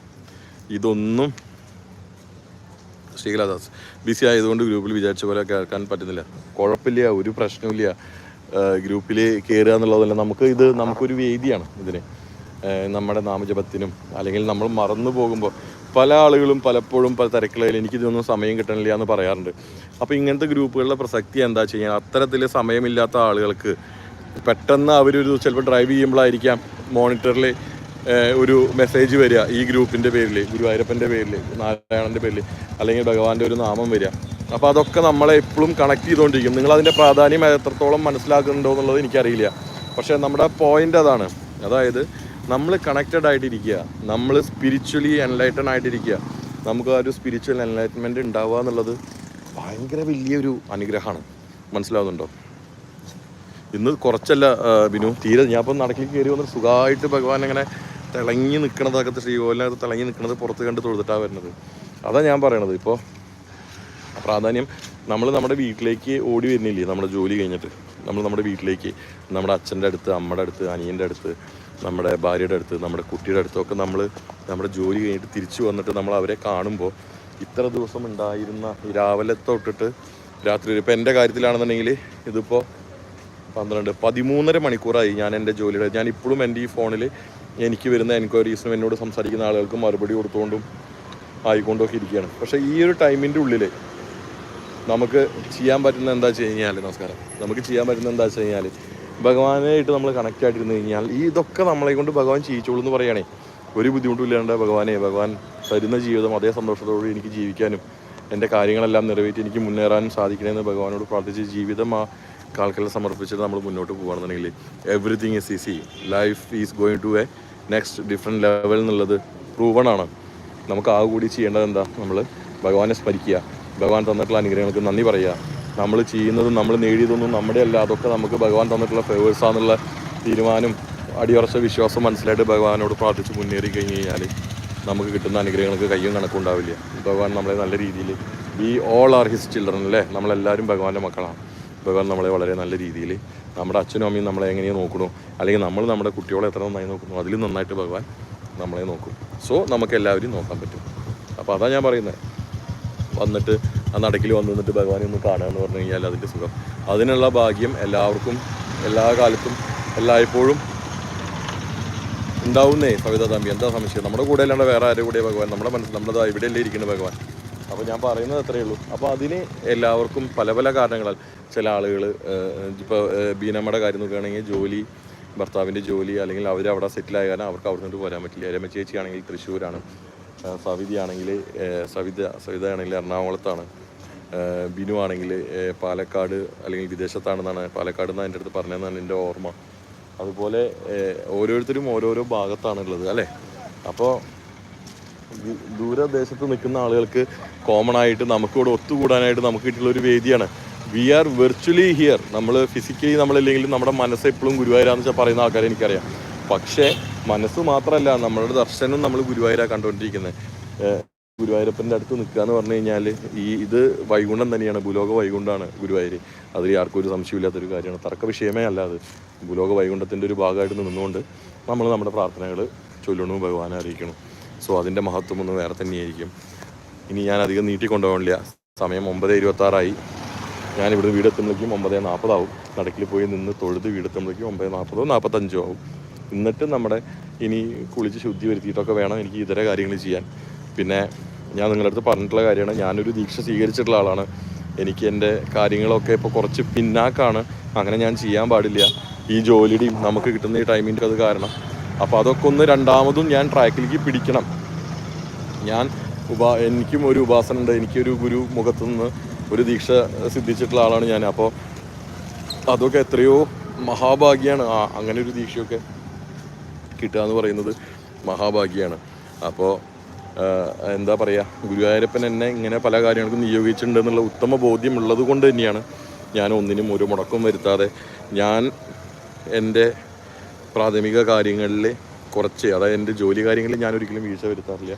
ഇതൊന്നും ശ്രീകലാദാസ് ബിസി ആയതുകൊണ്ട് ഗ്രൂപ്പിൽ വിചാരിച്ച പോലെ കേൾക്കാൻ പറ്റുന്നില്ല. കുഴപ്പമില്ല ഒരു പ്രശ്നമില്ല ഗ്രൂപ്പിൽ കയറുക എന്നുള്ളതല്ല നമുക്ക് ഇത് നമുക്കൊരു വേദിയാണ് ഇതിന്. നമ്മുടെ നാമജപത്തിനും അല്ലെങ്കിൽ നമ്മൾ മറന്നു പോകുമ്പോൾ പല ആളുകളും പലപ്പോഴും പല തിരക്കുകളിൽ എനിക്കിതൊന്നും സമയം കിട്ടണില്ല എന്ന് പറയാറുണ്ട്. അപ്പോൾ ഇങ്ങനത്തെ ഗ്രൂപ്പുകളുടെ പ്രസക്തി എന്താ ചെയ്യാൻ അത്തരത്തിൽ സമയമില്ലാത്ത ആളുകൾക്ക് പെട്ടെന്ന് അവരൊരു ചിലപ്പോൾ ഡ്രൈവ് ചെയ്യുമ്പോഴായിരിക്കാം മോണിറ്ററിൽ ഒരു മെസ്സേജ് വരിക. ഈ ഗ്രൂപ്പിന്റെ പേരിൽ ഗുരുവായൂരപ്പന്റെ പേരിൽ നാരായണന്റെ പേരിൽ അല്ലെങ്കിൽ ഭഗവാന്റെ ഒരു നാമം വരിക. അപ്പോൾ അതൊക്കെ നമ്മളെ എപ്പോഴും കണക്ട് ചെയ്തുകൊണ്ടിരിക്കും നിങ്ങൾ അതിന്റെ പ്രാധാന്യം എത്രത്തോളം മനസ്സിലാക്കുന്നുണ്ടോ എന്നുള്ളത് എനിക്കറിയില്ല. പക്ഷേ നമ്മുടെ പോയിന്റ് അതാണ്. അതായത് നമ്മൾ കണക്റ്റഡ് ആയിട്ടിരിക്കുക. നമ്മൾ സ്പിരിച്വലി എൻലൈറ്റൺ ആയിട്ടിരിക്കുക. നമുക്ക് ആ ഒരു സ്പിരിച്വൽ എൻലൈറ്റ്മെന്റ് ഉണ്ടാവുക എന്നുള്ളത് ഭയങ്കര വലിയൊരു അനുഗ്രഹമാണ്. മനസ്സിലാവുന്നുണ്ടോ? ഇന്ന് കുറച്ചല്ല ബിനു. തീരെ ഞാൻ ഇപ്പം നടക്കി കയറി വന്നിട്ട് സുഖമായിട്ട് ഭഗവാൻ അങ്ങനെ തിളങ്ങി നിൽക്കണതൊക്കെ ശ്രീകോലിനകത്ത് തിളങ്ങി നിൽക്കുന്നത് പുറത്ത് കണ്ട് തൊഴുതിട്ടാണ് വരുന്നത്. അതാ ഞാൻ പറയണത്. ഇപ്പോൾ പ്രാധാന്യം നമ്മൾ നമ്മുടെ വീട്ടിലേക്ക് ഓടി വരുന്നില്ലേ? നമ്മുടെ ജോലി കഴിഞ്ഞിട്ട്. നമ്മൾ നമ്മുടെ വീട്ടിലേക്ക് നമ്മുടെ അച്ഛന്റെ അടുത്ത് അമ്മയുടെ അടുത്ത് അനിയന്റെ അടുത്ത് നമ്മുടെ ഭാര്യയുടെ അടുത്ത് നമ്മുടെ കുട്ടിയുടെ അടുത്തൊക്കെ നമ്മൾ നമ്മുടെ ജോലി കഴിഞ്ഞിട്ട് തിരിച്ചു വന്നിട്ട് നമ്മൾ അവരെ കാണുമ്പോൾ ഇത്ര ദിവസം ഉണ്ടായിരുന്ന രാവിലെ തൊട്ടിട്ട് രാത്രി ഇപ്പോൾ എന്റെ കാര്യത്തിലാണെന്നുണ്ടെങ്കിൽ ഇതിപ്പോൾ പന്ത്രണ്ട് പതിമൂന്നര മണിക്കൂറായി ഞാൻ എന്റെ ജോലിയുടെ ഞാൻ ഇപ്പോഴും എന്റെ ഈ ഫോണിൽ എനിക്ക് വരുന്ന എൻക്വയറീസിനും എന്നോട് സംസാരിക്കുന്ന ആളുകൾക്ക് മറുപടി കൊടുത്തുകൊണ്ടും ആയിക്കൊണ്ടൊക്കെ ഇരിക്കുകയാണ്. പക്ഷേ ഈ ഒരു ടൈമിന്റെ ഉള്ളിൽ നമുക്ക് ചെയ്യാൻ പറ്റുന്ന എന്താ വെച്ച് കഴിഞ്ഞാൽ നമസ്കാരം. നമുക്ക് ചെയ്യാൻ പറ്റുന്ന എന്താ വെച്ച് കഴിഞ്ഞാൽ ഭഗവാനായിട്ട് നമ്മൾ കണക്റ്റ് ആയിട്ടിരുന്ന് കഴിഞ്ഞാൽ ഇതൊക്കെ നമ്മളെ കൊണ്ട് ഭഗവാൻ ചെയ്യിച്ചോളൂ എന്ന് പറയുകയാണേ. ഒരു ബുദ്ധിമുട്ടും ഇല്ലാണ്ട് ഭഗവാനെ ഭഗവാൻ തരുന്ന ജീവിതം അതേ സന്തോഷത്തോടെ എനിക്ക് ജീവിക്കാനും എന്റെ കാര്യങ്ങളെല്ലാം നിറവേറ്റി എനിക്ക് മുന്നേറാനും സാധിക്കണമെന്ന് ഭഗവാനോട് പ്രാർത്ഥിച്ച് ജീവിതം ആ കാൽക്കല്ല സമർപ്പിച്ചിട്ട് നമ്മൾ മുന്നോട്ട് പോകുകയാണെന്നുണ്ടെങ്കിൽ everything is easy life is going to a next different level എന്നുള്ളത് പ്രൂവൺ ആണ്. നമുക്ക് ആ കൂടി ചെയ്യേണ്ടത് എന്താ? നമ്മൾ ഭഗവാനെ സ്മരിക്കുക. ഭഗവാൻ തന്നിട്ടുള്ള അനുഗ്രഹങ്ങൾക്ക് നന്ദി പറയുക. നമ്മൾ ചെയ്യുന്നതും നമ്മൾ നേടിയതൊന്നും നമ്മുടെ അല്ല അതൊക്കെ നമുക്ക് ഭഗവാൻ തന്നിട്ടുള്ള ഫേവേഴ്സാന്നുള്ള തീരുമാനം അടിയുറച്ച വിശ്വാസം മനസ്സിലായിട്ട് ഭഗവാനോട് പ്രാർത്ഥിച്ച് മുന്നേറി കഴിഞ്ഞ് കഴിഞ്ഞാൽ നമുക്ക് കിട്ടുന്ന അനുഗ്രഹങ്ങൾക്ക് കയ്യും കണക്കുണ്ടാവില്ല ഭഗവാൻ നമ്മളെ നല്ല രീതിയിൽ we all are his children അല്ലേ? നമ്മളെല്ലാവരും ഭഗവാന്റെ മക്കളാണ്. ഭഗവാൻ നമ്മളെ വളരെ നല്ല രീതിയിൽ നമ്മുടെ അച്ഛനും അമ്മയും നമ്മളെ എങ്ങനെയാണ് നോക്കണോ അല്ലെങ്കിൽ നമ്മൾ നമ്മുടെ കുട്ടികളെ എത്ര നന്നായി നോക്കുന്നു? അതിലും നന്നായിട്ട് ഭഗവാൻ നമ്മളെ നോക്കും. സോ നമുക്ക് എല്ലാവരും നോക്കാൻ പറ്റും. അപ്പോൾ അതാണ് ഞാൻ പറയുന്നത് വന്നിട്ട് ആ നടക്കിൽ വന്നു നിന്നിട്ട് ഭഗവാനെ ഒന്ന് കാണുക എന്ന് പറഞ്ഞു കഴിഞ്ഞാൽ അതിന്റെ സുഖം. അതിനുള്ള ഭാഗ്യം എല്ലാവർക്കും എല്ലാ കാലത്തും എല്ലായ്പ്പോഴും ഉണ്ടാവുന്നേ. സവിത തമ്പി എന്താ സംശയം? നമ്മുടെ കൂടെ അല്ലാണ്ട് വേറെ ആരും കൂടെ ഭഗവാൻ? നമ്മുടെ മനസ്സിൽ നമ്മുടെ ഇവിടെ ഇവിടെയല്ലേ ഇരിക്കുന്നത് ഭഗവാൻ. അപ്പോൾ ഞാൻ പറയുന്നത് അത്രയേ ഉള്ളൂ. അപ്പോൾ അതിന് എല്ലാവർക്കും പല പല കാരണങ്ങളാൽ ചില ആളുകൾ ഇപ്പോൾ ബീനമ്മയുടെ കാര്യം നോക്കുകയാണെങ്കിൽ ജോലി ഭർത്താവിന്റെ ജോലി അല്ലെങ്കിൽ അവർ അവിടെ സെറ്റിലായ കാരണം അവർക്ക് അവിടെ നിന്ന് പോരാൻ പറ്റില്ല. രമ ചേച്ചി ആണെങ്കിൽ തൃശ്ശൂരാണ്. സവിതയാണെങ്കിൽ സവിത സവിത ആണെങ്കിൽ എറണാകുളത്താണ്. ബിനു ആണെങ്കിൽ പാലക്കാട് അല്ലെങ്കിൽ വിദേശത്താണെന്നാണ് പാലക്കാട് നിന്ന് എന്റെ അടുത്ത് പറഞ്ഞതെന്നാണ് എന്റെ ഓർമ്മ. അതുപോലെ ഓരോരുത്തരും ഓരോരോ ഭാഗത്താണുള്ളത് അല്ലേ? അപ്പോൾ ദൂരദേശത്ത് നിൽക്കുന്ന ആളുകൾക്ക് കോമൺ ആയിട്ട് നമുക്കിവിടെ ഒത്തുകൂടാനായിട്ട് നമുക്ക് കിട്ടിയുള്ള ഒരു വേദിയാണ്. We are virtually here. നമ്മൾ ഫിസിക്കലി നമ്മളില്ലെങ്കിലും നമ്മുടെ മനസ്സ് എപ്പോഴും ഗുരുവായൂരാന്ന് വെച്ചാൽ പറയുന്ന ആൾക്കാരെ എനിക്കറിയാം. പക്ഷേ മനസ്സ് മാത്രമല്ല നമ്മളുടെ ദർശനം നമ്മൾ ഗുരുവായൂരാണ് കണ്ടുകൊണ്ടിരിക്കുന്നത് ഗുരുവായൂരപ്പന്റെ അടുത്ത് നിൽക്കുക എന്ന് പറഞ്ഞു കഴിഞ്ഞാൽ ഈ ഇത് വൈകുണ്ഠം തന്നെയാണ് ഭൂലോക വൈകുണ്ഠമാണ് ഗുരുവായൂർ അതിൽ ആർക്കും ഒരു സംശയമില്ലാത്തൊരു കാര്യമാണ്. തർക്ക വിഷയമേ അല്ല അത്. ഭൂലോക വൈകുണ്ഠത്തിന്റെ ഒരു ഭാഗമായിട്ട് നിന്നുകൊണ്ട് നമ്മൾ നമ്മുടെ പ്രാർത്ഥനകൾ ചൊല്ലണു ഭഗവാനെ അറിയിക്കണം സോ അതിന്റെ മഹത്വം ഒന്ന് വേറെ തന്നെയായിരിക്കും. ഇനി ഞാൻ അധികം നീട്ടിക്കൊണ്ടുപോകണില്ല സമയം ഒമ്പത് ഇരുപത്താറായി. ഞാൻ ഇവിടെ വീടെത്തുമ്പോഴേക്കും ഒമ്പത് നാൽപ്പതാവും. നടക്കിൽ പോയി നിന്ന് തൊഴുത് വീടെത്തുമ്പോഴേക്കും ഒമ്പത് നാൽപ്പതോ നാൽപ്പത്തഞ്ചോ ആവും. എന്നിട്ട് നമ്മുടെ ഇനി കുളിച്ച് ശുദ്ധി വരുത്തിയിട്ടൊക്കെ വേണം എനിക്ക് ഇതര കാര്യങ്ങൾ ചെയ്യാൻ. പിന്നെ ഞാൻ നിങ്ങളുടെ അടുത്ത് പറഞ്ഞിട്ടുള്ള കാര്യമാണ്. ഞാനൊരു ദീക്ഷ സ്വീകരിച്ചിട്ടുള്ള ആളാണ്. എനിക്ക് എന്റെ കാര്യങ്ങളൊക്കെ ഇപ്പോൾ കുറച്ച് പിന്നാക്കാണ്. അങ്ങനെ ഞാൻ ചെയ്യാൻ പാടില്ല. ഈ ജോലിയുടെയും നമുക്ക് കിട്ടുന്ന ഈ ടൈമിന്റെ അത് കാരണം. അപ്പോൾ അതൊക്കെ ഒന്ന് രണ്ടാമതും ഞാൻ ട്രാക്കിലേക്ക് പിടിക്കണം. ഞാൻ ഉപാ എനിക്കും ഒരു ഉപാസന ഉണ്ട്. എനിക്കൊരു ഗുരു മുഖത്തു നിന്ന് ഒരു ദീക്ഷ സിദ്ധിച്ചിട്ടുള്ള ആളാണ് ഞാൻ. അപ്പോൾ അതൊക്കെ എത്രയോ മഹാഭാഗ്യമാണ്. അങ്ങനെ ഒരു ദീക്ഷയൊക്കെ കിട്ടുക എന്ന് പറയുന്നത് മഹാഭാഗ്യമാണ്. അപ്പോൾ എന്താ പറയുക ഗുരുവായൂരപ്പൻ എന്നെ ഇങ്ങനെ പല കാര്യങ്ങൾക്കും നിയോഗിച്ചിട്ടുണ്ട് എന്നുള്ള ഉത്തമ ബോധ്യം ഉള്ളത് കൊണ്ട് തന്നെയാണ് ഞാൻ ഒന്നിനും ഒരു മുടക്കം വരുത്താതെ ഞാൻ എന്റെ പ്രാഥമിക കാര്യങ്ങളിൽ കുറച്ച് അതായത് എന്റെ ജോലി കാര്യങ്ങളിൽ ഞാൻ ഒരിക്കലും വീഴ്ച വരുത്താറില്ല.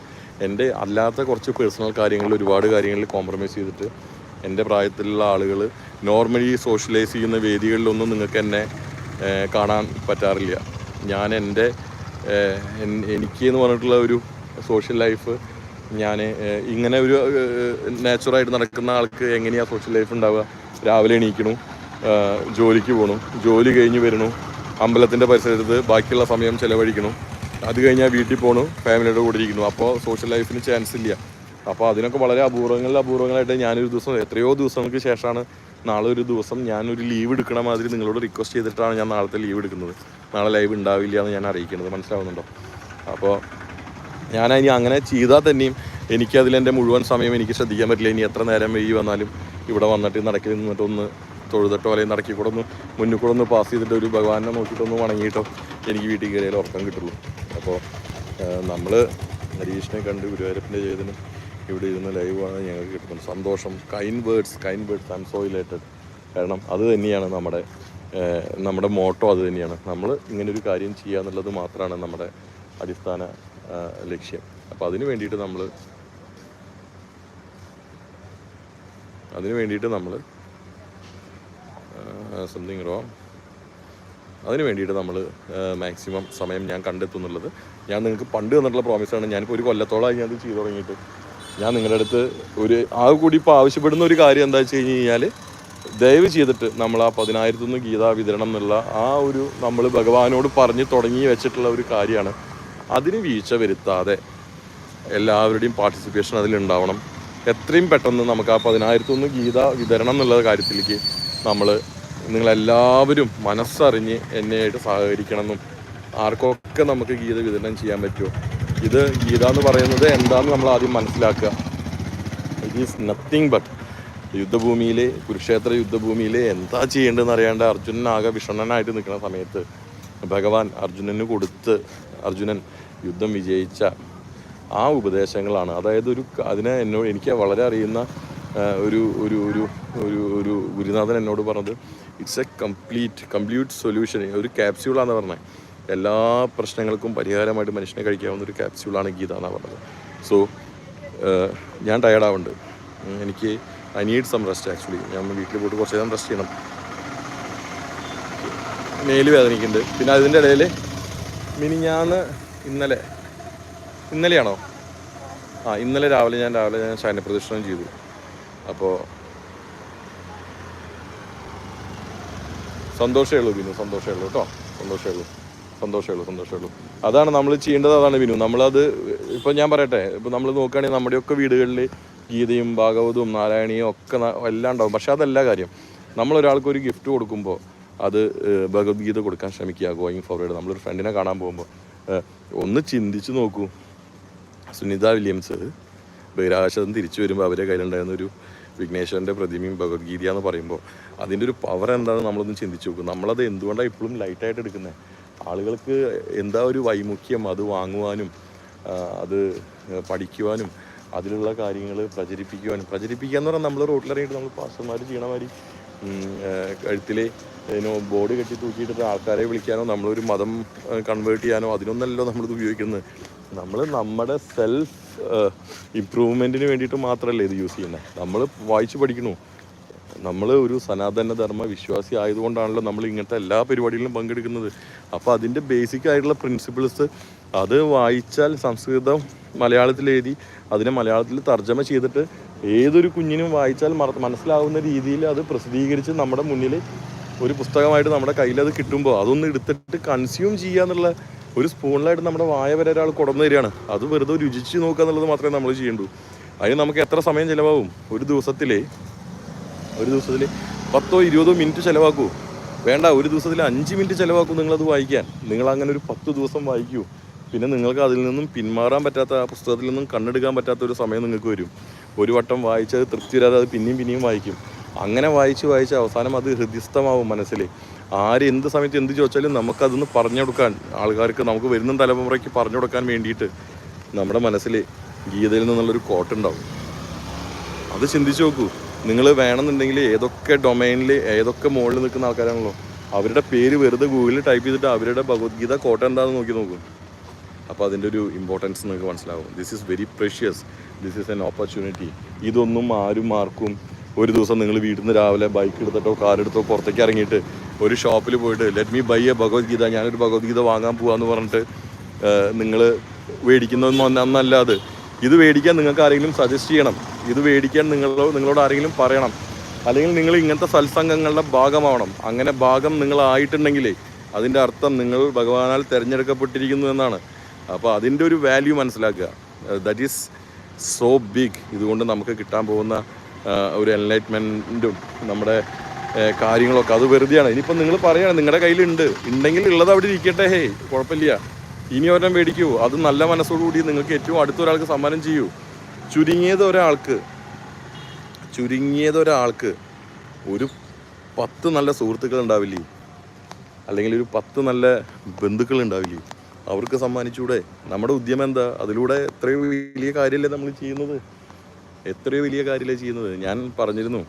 എന്റെ അല്ലാത്ത കുറച്ച് പേഴ്സണൽ കാര്യങ്ങളിൽ ഒരുപാട് കാര്യങ്ങളിൽ കോംപ്രമൈസ് ചെയ്തിട്ട് എന്റെ പ്രായത്തിലുള്ള ആളുകൾ നോർമലി സോഷ്യലൈസ് ചെയ്യുന്ന വേദികളിലൊന്നും നിങ്ങൾക്ക് എന്നെ കാണാൻ പറ്റാറില്ല. ഞാൻ എന്റെ എനിക്ക് എന്ന് പറഞ്ഞിട്ടുള്ള ഒരു സോഷ്യൽ ലൈഫ് ഞാൻ ഇങ്ങനെ ഒരു നാച്ചുറായിട്ട് നടക്കുന്ന ആൾക്ക് എങ്ങനെയാണ് സോഷ്യൽ ലൈഫ് ഉണ്ടാവുക? രാവിലെ എണീക്കണു ജോലിക്ക് പോകണു ജോലി കഴിഞ്ഞ് വരണു അമ്പലത്തിന്റെ പരിസരത്ത് ബാക്കിയുള്ള സമയം ചിലവഴിക്കണം. അത് കഴിഞ്ഞാൽ വീട്ടിൽ പോകണു ഫാമിലിയുടെ കൂടെ ഇരിക്കുന്നു. അപ്പോൾ സോഷ്യൽ ലൈഫിന് ചാൻസ് ഇല്ല. അപ്പോൾ അതിനൊക്കെ വളരെ അപൂർവങ്ങളിൽ അപൂർവങ്ങളായിട്ട് ഞാനൊരു ദിവസം എത്രയോ ദിവസങ്ങൾക്ക് ശേഷമാണ് നാളെ ഒരു ദിവസം ഞാനൊരു ലീവ് എടുക്കണ മാതിരി നിങ്ങളോട് റിക്വസ്റ്റ് ചെയ്തിട്ടാണ് ഞാൻ നാളത്തെ ലീവ് എടുക്കുന്നത്. നാളെ ലൈവ് ഉണ്ടാവില്ല എന്ന് ഞാൻ അറിയിക്കുന്നത്. മനസ്സിലാവുന്നുണ്ടോ? അപ്പോൾ ഞാൻ ഇനി അങ്ങനെ ചെയ്താൽ തന്നെയും എനിക്കതിൽ എന്റെ മുഴുവൻ സമയം എനിക്ക് ശ്രദ്ധിക്കാൻ പറ്റില്ല. ഇനി എത്ര നേരം വൈകി വന്നാലും ഇവിടെ വന്നിട്ട് നടക്കി നിന്നിട്ടൊന്ന് തൊഴുതിട്ടോ അല്ലെങ്കിൽ നടക്കി കൂടെ ഒന്ന് മുന്നിൽ കൂടെ ഒന്ന് പാസ് ചെയ്തിട്ട് ഒരു ഭഗവാനെ നോക്കിയിട്ടൊന്ന് വണങ്ങിയിട്ടോ എനിക്ക് വീട്ടിൽ കയറിയാലും ഉറക്കം കിട്ടുള്ളൂ. അപ്പോൾ നമ്മൾ ഹരീഷിനെ കണ്ട് ഗുരുവായൂരപ്പന്റെ ചെയ്തതിന് ഇവിടെ ഇരുന്ന് ലൈവാണ് ഞങ്ങൾക്ക് കിട്ടുന്നത്. സന്തോഷം. Kind words kind words I'm so elated കാരണം അത് തന്നെയാണ് നമ്മുടെ നമ്മുടെ മോട്ടോ അത് തന്നെയാണ്. നമ്മൾ ഇങ്ങനൊരു കാര്യം ചെയ്യുക എന്നുള്ളത് മാത്രമാണ് നമ്മുടെ അടിസ്ഥാന ലക്ഷ്യം. അപ്പോൾ അതിന് വേണ്ടിയിട്ട് നമ്മൾ അതിന് വേണ്ടിയിട്ട് നമ്മൾ സംതിങ് റോ അതിന് വേണ്ടിയിട്ട് നമ്മൾ മാക്സിമം സമയം ഞാൻ കണ്ടെത്തുന്നുള്ളത്. ഞാൻ നിങ്ങൾക്ക് പണ്ട് തന്നിട്ടുള്ള പ്രോമിസാണ് ഞാനിപ്പോൾ ഒരു കൊല്ലത്തോളമായി ഞാനത് ചെയ്തു തുടങ്ങിയിട്ട്. ഞാൻ നിങ്ങളുടെ അടുത്ത് ഒരു ആ കൂടി ഇപ്പോൾ ആവശ്യപ്പെടുന്ന ഒരു കാര്യം എന്താ വെച്ച് കഴിഞ്ഞ് കഴിഞ്ഞാൽ ദയവ് ചെയ്തിട്ട് നമ്മൾ ആ പതിനായിരത്തൊന്ന് ഗീതാ വിതരണം എന്നുള്ള ആ ഒരു നമ്മൾ ഭഗവാനോട് പറഞ്ഞ് തുടങ്ങി വെച്ചിട്ടുള്ള ഒരു കാര്യമാണ്. അതിന് വീഴ്ച വരുത്താതെ എല്ലാവരുടെയും പാർട്ടിസിപ്പേഷൻ അതിലുണ്ടാവണം എത്രയും പെട്ടെന്ന് നമുക്ക് ആ പതിനായിരത്തൊന്ന് ഗീത വിതരണം എന്നുള്ള കാര്യത്തിലേക്ക് നമ്മൾ നിങ്ങളെല്ലാവരും മനസ്സറിഞ്ഞ് എന്നെയായിട്ട് സഹകരിക്കണമെന്നും ആർക്കൊക്കെ നമുക്ക് ഗീത വിതരണം ചെയ്യാൻ പറ്റുമോ? ഇത് ഗീത എന്ന് പറയുന്നത് എന്താണെന്ന് നമ്മൾ ആദ്യം മനസ്സിലാക്കുക. ഇറ്റ് ഈസ് നത്തിങ് ബട്ട് യുദ്ധഭൂമിയിൽ കുരുക്ഷേത്ര യുദ്ധഭൂമിയിൽ എന്താ ചെയ്യേണ്ടതെന്ന് അറിയാണ്ട് അർജുനൻ ആകെ വിഷണ്ണനായിട്ട് നിൽക്കുന്ന സമയത്ത് ഭഗവാൻ അർജുനന് കൊടുത്ത് അർജുനൻ യുദ്ധം വിജയിച്ച ആ ഉപദേശങ്ങളാണ്. അതായത് ഒരു അതിനെ എന്നോട് എനിക്ക് വളരെ അറിയുന്ന ഒരു ഒരു ഒരു ഒരു ഒരു ഗുരുനാഥൻ എന്നോട് പറഞ്ഞത് it's a complete complete solution ഒരു ക്യാപ്സ്യൂളാന്ന് പറഞ്ഞത് എല്ലാ പ്രശ്നങ്ങൾക്കും പരിഹാരമായിട്ട് മനുഷ്യനെ കഴിക്കാവുന്ന ഒരു ക്യാപ്സ്യൂളാണ് ഗീത എന്നാണ് പറഞ്ഞത്. സോ ഞാൻ ടയർഡാവുന്നുണ്ട് എനിക്ക് I need some rest actually ഞാൻ വീട്ടിൽ പോയിട്ട് കുറച്ച് നേരം റെസ്റ്റ് ചെയ്യണം. മേൽ വേദനിക്കുന്നുണ്ട്. പിന്നെ അതിന്റെ ഇടയിൽ മിനിഞ്ഞാന്ന് ഇന്നലെ ഇന്നലെയാണോ? ആ ഇന്നലെ രാവിലെ ഞാൻ രാവിലെ ഞാൻ ശയനപ്രദക്ഷിണം ചെയ്തു. അപ്പോൾ സന്തോഷമേ ഉള്ളൂ പിന്നെ സന്തോഷമേ ഉള്ളൂ കേട്ടോ. സന്തോഷമേ ഉള്ളൂ. സന്തോഷമേ ഉള്ളൂ സന്തോഷമേ ഉള്ളൂ അതാണ് നമ്മൾ ചെയ്യേണ്ടത് അതാണ് വിനു. നമ്മളത് ഇപ്പം ഞാൻ പറയട്ടെ ഇപ്പം നമ്മൾ നോക്കുകയാണെങ്കിൽ നമ്മുടെയൊക്കെ വീടുകളിൽ ഗീതയും ഭാഗവതവും നാരായണിയും ഒക്കെ എല്ലാം ഉണ്ടാവും. പക്ഷെ അതല്ല കാര്യം. നമ്മൾ ഒരാൾക്ക് ഒരു ഗിഫ്റ്റ് കൊടുക്കുമ്പോൾ അത് ഭഗവത്ഗീത കൊടുക്കാൻ ശ്രമിക്കുക ഗോയിങ് ഫോർവേഡ് നമ്മളൊരു ഫ്രണ്ടിനെ കാണാൻ പോകുമ്പോൾ. ഒന്ന് ചിന്തിച്ച് നോക്കൂ. സുനിത വില്യംസ് ബഹിരാകാശത്ത് തിരിച്ചു വരുമ്പോൾ അവരെ കയ്യിലുണ്ടായിരുന്ന ഒരു വിഘ്നേശ്വരന്റെ പ്രതിമയും ഭഗവത്ഗീത എന്ന് പറയുമ്പോൾ അതിന്റെ ഒരു പവർ എന്താണെന്ന് നമ്മളൊന്ന് ചിന്തിച്ച് നോക്കും. നമ്മളത് എന്തുകൊണ്ടാണ് ഇപ്പോഴും ലൈറ്റായിട്ട് എടുക്കുന്നത് ആളുകൾക്ക് എന്താ ഒരു വൈമുഖ്യം അത് വാങ്ങുവാനും അത് പഠിക്കുവാനും അതിലുള്ള കാര്യങ്ങൾ പ്രചരിപ്പിക്കുവാനും. പ്രചരിപ്പിക്കുക എന്ന് പറഞ്ഞാൽ നമ്മൾ റോട്ടിലിറങ്ങിയിട്ട് നമ്മൾ പാസ്റ്റർമാർ ചെയ്യണമാതിരി കഴുത്തിലെ അതിനോ ബോർഡ് കെട്ടി തൂക്കിയിട്ട് ആൾക്കാരെ വിളിക്കാനോ നമ്മളൊരു മതം കൺവേർട്ട് ചെയ്യാനോ അതിനൊന്നല്ലോ നമ്മളിത് ഉപയോഗിക്കുന്നത്. നമ്മൾ നമ്മുടെ സെൽഫ് ഇമ്പ്രൂവ്മെന്റിന് വേണ്ടിയിട്ട് മാത്രമല്ലേ ഇത് യൂസ് ചെയ്യുന്നത് നമ്മൾ വായിച്ച് പഠിക്കണു. നമ്മൾ ഒരു സനാതന ധർമ്മ വിശ്വാസി ആയതുകൊണ്ടാണല്ലോ നമ്മൾ ഇങ്ങനത്തെ എല്ലാ പരിപാടികളിലും പങ്കെടുക്കുന്നത്. അപ്പോൾ അതിന്റെ ബേസിക് ആയിട്ടുള്ള പ്രിൻസിപ്പിൾസ് അത് വായിച്ചാൽ സംസ്കൃതം മലയാളത്തിൽ എഴുതി അതിനെ മലയാളത്തിൽ തർജമ ചെയ്തിട്ട് ഏതൊരു കുഞ്ഞിനും വായിച്ചാൽ മനസ്സിലാവുന്ന രീതിയിൽ അത് പ്രസിദ്ധീകരിച്ച് നമ്മുടെ മുന്നിൽ ഒരു പുസ്തകമായിട്ട് നമ്മുടെ കയ്യിൽ അത് കിട്ടുമ്പോൾ അതൊന്ന് എടുത്തിട്ട് കൺസ്യൂം ചെയ്യുക എന്നുള്ള ഒരു സ്പൂണിലായിട്ട് നമ്മുടെ വായ വരെ ഒരാൾ കുടന്നു തരികയാണ്. അത് വെറുതെ രുചിച്ച് നോക്കുക എന്നുള്ളത് മാത്രമേ നമ്മൾ ചെയ്യേണ്ടൂ അതിന് നമുക്ക് എത്ര സമയം ചിലവാകും? ഒരു ദിവസത്തിലെ ഒരു ദിവസത്തിൽ പത്തോ ഇരുപതോ മിനിറ്റ് ചിലവാക്കൂ. വേണ്ട ഒരു ദിവസത്തിൽ അഞ്ച് മിനിറ്റ് ചിലവാക്കൂ നിങ്ങളത് വായിക്കാൻ. നിങ്ങൾ അങ്ങനെ ഒരു പത്ത് ദിവസം വായിക്കൂ. പിന്നെ നിങ്ങൾക്ക് അതിൽ നിന്നും പിന്മാറാൻ പറ്റാത്ത ആ പുസ്തകത്തിൽ നിന്നും കണ്ണെടുക്കാൻ പറ്റാത്ത ഒരു സമയം നിങ്ങൾക്ക് വരും. ഒരു വട്ടം വായിച്ചത് തൃപ്തി വരാതെ അത് പിന്നെയും പിന്നെയും വായിക്കും. അങ്ങനെ വായിച്ച് വായിച്ച് അവസാനം അത് ഹൃദ്യസ്ഥമാവും മനസ്സിൽ. ആര് എന്ത് സമയത്ത് എന്ത് ചോദിച്ചാലും നമുക്കതൊന്ന് പറഞ്ഞു കൊടുക്കാൻ ആൾക്കാർക്ക് നമുക്ക് വരുന്ന തലമുറയ്ക്ക് പറഞ്ഞു കൊടുക്കാൻ വേണ്ടിയിട്ട് നമ്മുടെ മനസ്സിൽ ഗീതയിൽ നിന്നുള്ളൊരു കോട്ടുണ്ടാവും. അത് ചിന്തിച്ച് നോക്കൂ. നിങ്ങൾ വേണമെന്നുണ്ടെങ്കിൽ ഏതൊക്കെ ഡൊമൈനിൽ ഏതൊക്കെ മുകളിൽ നിൽക്കുന്ന ആൾക്കാരാണല്ലോ അവരുടെ പേര് വെറുതെ ഗൂഗിളിൽ ടൈപ്പ് ചെയ്തിട്ട് അവരുടെ ഭഗവത്ഗീത കോട്ട എന്താണെന്ന് നോക്കി നോക്കും. അപ്പോൾ അതിന്റെ ഒരു ഇമ്പോർട്ടൻസ് നിങ്ങൾക്ക് മനസ്സിലാവും. This is very precious this is an opportunity ഇതൊന്നും ആരും ആർക്കും ഒരു ദിവസം നിങ്ങൾ വീട്ടിൽ നിന്ന് രാവിലെ ബൈക്ക് എടുത്തിട്ടോ കാർ എടുത്തോ പുറത്തേക്ക് ഇറങ്ങിയിട്ട് ഒരു ഷോപ്പിൽ പോയിട്ട് let me buy a Bhagavad Gita ഞാനൊരു ഭഗവത്ഗീത വാങ്ങാൻ പോവാന്ന് പറഞ്ഞിട്ട് നിങ്ങൾ മേടിക്കുന്നതൊന്നും ഒന്നല്ല അത് ഇത് മേടിക്കാൻ നിങ്ങൾക്ക് ആരെങ്കിലും സജസ്റ്റ് ചെയ്യണം. ഇത് മേടിക്കാൻ നിങ്ങളോ നിങ്ങളോട് ആരെങ്കിലും പറയണം. അല്ലെങ്കിൽ നിങ്ങൾ ഇങ്ങനത്തെ സത്സംഗങ്ങളുടെ ഭാഗമാവണം. അങ്ങനെ ഭാഗം നിങ്ങളായിട്ടുണ്ടെങ്കിലേ അതിന്റെ അർത്ഥം നിങ്ങൾ ഭഗവാനാൽ തിരഞ്ഞെടുക്കപ്പെട്ടിരിക്കുന്നു എന്നാണ്. അപ്പോൾ അതിന്റെ ഒരു വാല്യൂ മനസ്സിലാക്കുക. ദറ്റ് ഈസ് സോ ബിഗ് ഇതുകൊണ്ട് നമുക്ക് കിട്ടാൻ പോകുന്ന ഒരു എൻലൈറ്റ്മെന്റും നമ്മുടെ ഏ, കാര്യങ്ങളൊക്കെ. അത് വെറുതെയാണ്. ഇനിയിപ്പോൾ നിങ്ങൾ പറയുകയാണ് നിങ്ങളുടെ കയ്യിലുണ്ട്. ഉണ്ടെങ്കിൽ ഉള്ളത് അവിടെ ഇരിക്കട്ടെ. ഹേ കുഴപ്പമില്ല. ഇനി ഒരെണ്ണം മേടിക്കൂ. അത് നല്ല മനസ്സോടുകൂടി നിങ്ങൾക്ക് ഏറ്റവും അടുത്തൊരാൾക്ക് സമ്മാനം ചെയ്യൂ. ചുരുങ്ങിയത് ഒരാൾക്ക് ചുരുങ്ങിയത് ഒരാൾക്ക് ഒരു പത്ത് നല്ല സുഹൃത്തുക്കൾ ഉണ്ടാവില്ലേ? അല്ലെങ്കിൽ ഒരു പത്ത് നല്ല ബന്ധുക്കൾ ഉണ്ടാവില്ലേ? അവർക്ക് സമ്മാനിച്ചൂടെ. നമ്മുടെ ഉദ്യമം എന്താ? അതിലൂടെ എത്രയോ വലിയ കാര്യമല്ലേ നമ്മൾ ചെയ്യുന്നത്? എത്രയോ വലിയ കാര്യമല്ലേ ചെയ്യുന്നത്? ഞാൻ പറഞ്ഞിരുന്നു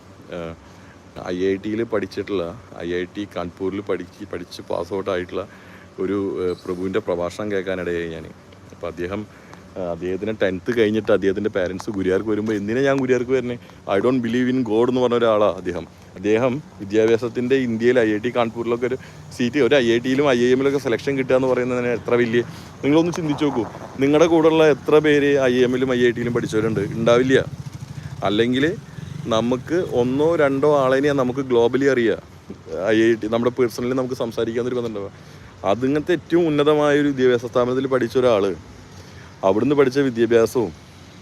ഐ ഐ ടിയിൽ പഠിച്ചിട്ടുള്ള ഐ ഐ ടി കാൺപൂരിൽ പഠിച്ച് പഠിച്ച് പാസ് ആയിട്ടുള്ള ഒരു പ്രഭുവിന്റെ പ്രഭാഷണം കേൾക്കാനിടയായി ഞാൻ. അപ്പോൾ അദ്ദേഹം അദ്ദേഹത്തിന് ടെൻത്ത് കഴിഞ്ഞിട്ട് അദ്ദേഹത്തിന്റെ പാരൻസ് ഗുരിയാർക്ക് വരുമ്പോൾ എന്തിനാ ഞാൻ ഗുരിയാർക്ക് വരുന്നത് I don't believe in God എന്ന് പറഞ്ഞ ഒരാളാണ് അദ്ദേഹം. അദ്ദേഹം വിദ്യാഭ്യാസത്തിന്റെ ഇന്ത്യയിൽ ഐ ഐ ടി കാൺപൂരിലൊക്കെ ഒരു സീറ്റ് ഒരു ഐ ഐ ടിയിലും ഐ ഐ എമ്മിലൊക്കെ സെലക്ഷൻ കിട്ടുക എന്ന് പറയുന്നതിന് എത്ര വലിയ നിങ്ങളൊന്ന് ചിന്തിച്ച് നോക്കൂ. നിങ്ങളുടെ കൂടെയുള്ള എത്ര പേര് ഐ ഐ എമ്മിലും ഐ ഐ ടിയിലും പഠിച്ചവരുണ്ട്? ഉണ്ടാവില്ല. അല്ലെങ്കിൽ നമുക്ക് ഒന്നോ രണ്ടോ ആളിനെയാണ് നമുക്ക് ഗ്ലോബലി അറിയാം. ഐ ഐ ടി നമ്മുടെ പേഴ്സണലി നമുക്ക് സംസാരിക്കാന്നൊരു ബന്ധമുണ്ടാവുക അതിങ്ങനത്തെ ഏറ്റവും ഉന്നതമായ ഒരു വിദ്യാഭ്യാസ സ്ഥാപനത്തിൽ പഠിച്ച ഒരാൾ അവിടുന്ന് പഠിച്ച വിദ്യാഭ്യാസവും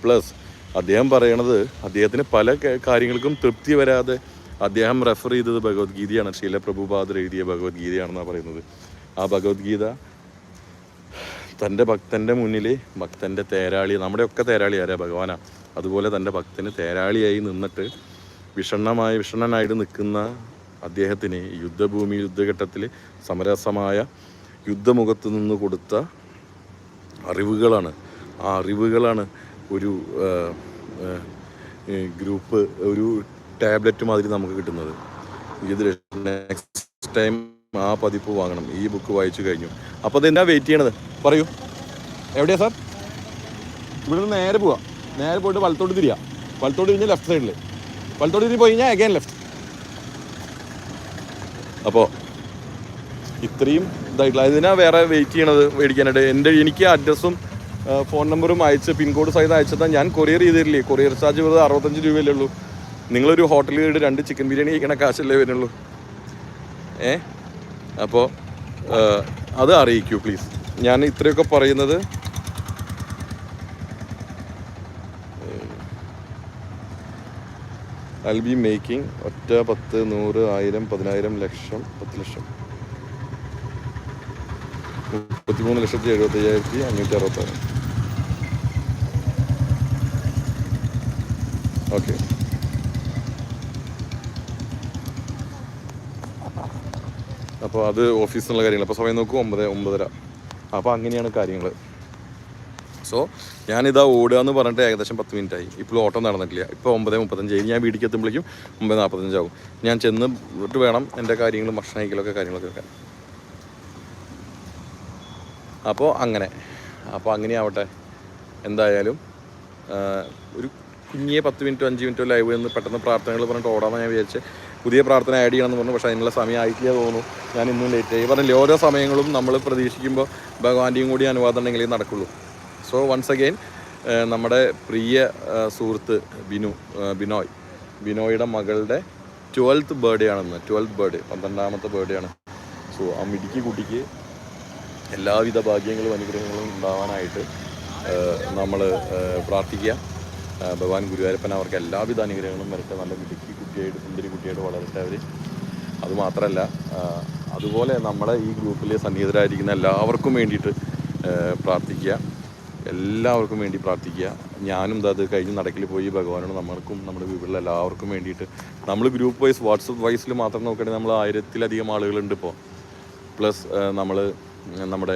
പ്ലസ് അദ്ദേഹം പറയണത് അദ്ദേഹത്തിന് പല കാര്യങ്ങൾക്കും തൃപ്തി വരാതെ അദ്ദേഹം റെഫർ ചെയ്തത് ഭഗവത്ഗീതയാണ്. ശീല പ്രഭുപാദർ എഴുതിയ ഭഗവത്ഗീതയാണെന്നാണ് പറയുന്നത്. ആ ഭഗവത്ഗീത തന്റെ ഭക്തന്റെ മുന്നിൽ ഭക്തന്റെ തേരാളി നമ്മുടെയൊക്കെ തേരാളി ആരാ? ഭഗവാനാ. അതുപോലെ തന്റെ ഭക്തന് തേരാളിയായി നിന്നിട്ട് വിഷണ്ണമായ വിഷണ്ണനായിട്ട് നിൽക്കുന്ന അദ്ദേഹത്തിന് യുദ്ധഭൂമി യുദ്ധഘട്ടത്തിൽ സമരസമായ യുദ്ധമുഖത്ത് നിന്ന് കൊടുത്ത അറിവുകളാണ്. ആ അറിവുകളാണ് ഒരു ഗ്രൂപ്പ് ഒരു ടാബ്ലറ്റ് മാതിരി നമുക്ക് കിട്ടുന്നത്. ഇത് നെക്സ്റ്റ് ടൈം ആ പതിപ്പ് വാങ്ങണം. ഈ ബുക്ക് വായിച്ചു കഴിഞ്ഞു. അപ്പോൾ അതെന്താ വെയിറ്റ് ചെയ്യണത്? പറയൂ. എവിടെയാ സാർ ഇവിടെ നിന്ന് നേരെ പോവാം. നേരെ പോയിട്ട് വലത്തോട്ട് തിരിയാം. വലത്തോട്ട് തിരിഞ്ഞ് ലെഫ്റ്റ് സൈഡിൽ വലത്തോട്ട് തിരിഞ്ഞ് പോയി കഴിഞ്ഞാൽ അഗൈൻ ലെഫ്റ്റ് അപ്പോൾ ഇത്രയും ഇതായിട്ടുള്ള അതിനാണ് വേറെ വെയിറ്റ് ചെയ്യണത് മേടിക്കാനായിട്ട്. എന്റെ എനിക്ക് അഡ്രസ്സും ഫോൺ നമ്പറും അയച്ച് പിൻകോഡ് സഹിതം അയച്ചതാണ് ഞാൻ കൊറിയർ ചെയ്തില്ലേ കൊറിയർ ചാർജ് വെറുതെ അറുപത്തഞ്ച് രൂപയല്ലേ ഉള്ളൂ. നിങ്ങളൊരു ഹോട്ടലിൽ കയറി രണ്ട് ചിക്കൻ ബിരിയാണി കഴിക്കണ കാശല്ലേ വരുന്നുള്ളൂ. ഏ? അപ്പോൾ അത് അറിയിക്കൂ പ്ലീസ് ഞാൻ ഇത്രയൊക്കെ പറയുന്നത് ഐ ബി മേക്കിംഗ് ഒറ്റ പത്ത് നൂറ് ആയിരം പതിനായിരം ലക്ഷം പത്ത് ലക്ഷം. മുപ്പത്തിമൂന്ന് ലക്ഷത്തി എഴുപത്തി അയ്യായിരത്തി അഞ്ഞൂറ്റി അറുപത്താറ്. ഓക്കെ അപ്പോൾ അത് ഓഫീസിലുള്ള കാര്യങ്ങൾ. അപ്പോൾ സമയം നോക്കൂ ഒമ്പത് ഒമ്പതര. അപ്പോൾ അങ്ങനെയാണ് കാര്യങ്ങൾ സോ ഞാനിതാ ഓടുക എന്ന് പറഞ്ഞിട്ട് ഏകദേശം പത്ത് മിനിറ്റ് ആയി ഇപ്പോൾ ഓട്ടം നടന്നിട്ടില്ല. ഇപ്പോൾ ഒമ്പത് മുപ്പത്തഞ്ചായി ഞാൻ വീട്ടിലേക്ക് എത്തുമ്പോഴേക്കും ഒമ്പത് നാൽപ്പത്തഞ്ചാവും ഞാൻ ചെന്ന് വിട്ട് വേണം എന്റെ കാര്യങ്ങളും ഭക്ഷണം കഴിക്കലൊക്കെ കാര്യങ്ങളൊക്കെ വെക്കാൻ. അപ്പോൾ അങ്ങനെ. അപ്പോൾ അങ്ങനെയാവട്ടെ എന്തായാലും ഒരു കുഞ്ഞിയെ പത്ത് മിനിറ്റോ അഞ്ച് മിനിറ്റോ ലൈവ് എന്ന് പെട്ടെന്ന് പ്രാർത്ഥനകൾ പറഞ്ഞിട്ട് ഓടാമെന്ന് ഞാൻ വിചാരിച്ച് പുതിയ പ്രാർത്ഥന ആഡ് ചെയ്യണമെന്ന് പറഞ്ഞു. പക്ഷേ അതിനുള്ള സമയം ആയിട്ടില്ല തോന്നുന്നു. ഞാൻ ഇന്നും ലേറ്റ് ആയി. പറഞ്ഞില്ലേ ഓരോ സമയങ്ങളും നമ്മൾ പ്രതീക്ഷിക്കുമ്പോൾ ഭഗവാന്റെയും കൂടി അനുവാദം ഉണ്ടെങ്കിലേ നടക്കുള്ളൂ. സോ വൺസ് അഗെയിൻ നമ്മുടെ പ്രിയ സുഹൃത്ത് ബിനു ബിനോയ്. ബിനോയുടെ മകളുടെ ട്വൽത്ത് ബർത്ത്ഡേ ആണെന്ന്. ട്വൽത്ത് ബർത്ത്ഡേ പന്ത്രണ്ടാമത്തെ ബർത്ത്ഡേ ആണ്. സോ ആ മിടുക്കി കുട്ടിക്ക് എല്ലാവിധ ഭാഗ്യങ്ങളും അനുഗ്രഹങ്ങളും ഉണ്ടാവാനായിട്ട് നമ്മൾ പ്രാർത്ഥിക്കുക. ഭഗവാൻ ഗുരുവായൂരപ്പൻ അവർക്ക് എല്ലാവിധ അനുഗ്രഹങ്ങളും വരട്ടെ. നല്ല മിടുക്കി കുട്ടിയായിട്ട് സുന്ദരി കുട്ടിയായിട്ട് വളരട്ടെ അവർ അതുമാത്രമല്ല അതുപോലെ നമ്മുടെ ഈ ഗ്രൂപ്പിൽ സന്നിഹിതരായിരിക്കുന്ന എല്ലാവർക്കും വേണ്ടിയിട്ട് പ്രാർത്ഥിക്കുക. എല്ലാവർക്കും വേണ്ടി പ്രാർത്ഥിക്കുക. ഞാനും അത് കഴിഞ്ഞ് നടക്കിൽ പോയി ഭഗവാനോട് നമ്മൾക്കും നമ്മുടെ വീട്ടിലെ എല്ലാവർക്കും വേണ്ടിയിട്ട് നമ്മൾ ഗ്രൂപ്പ് വൈസ് വാട്സപ്പ് വൈസിൽ മാത്രം നോക്കുകയാണെങ്കിൽ നമ്മൾ ആയിരത്തിലധികം ആളുകളുണ്ട് ഇപ്പോൾ പ്ലസ് നമ്മൾ നമ്മുടെ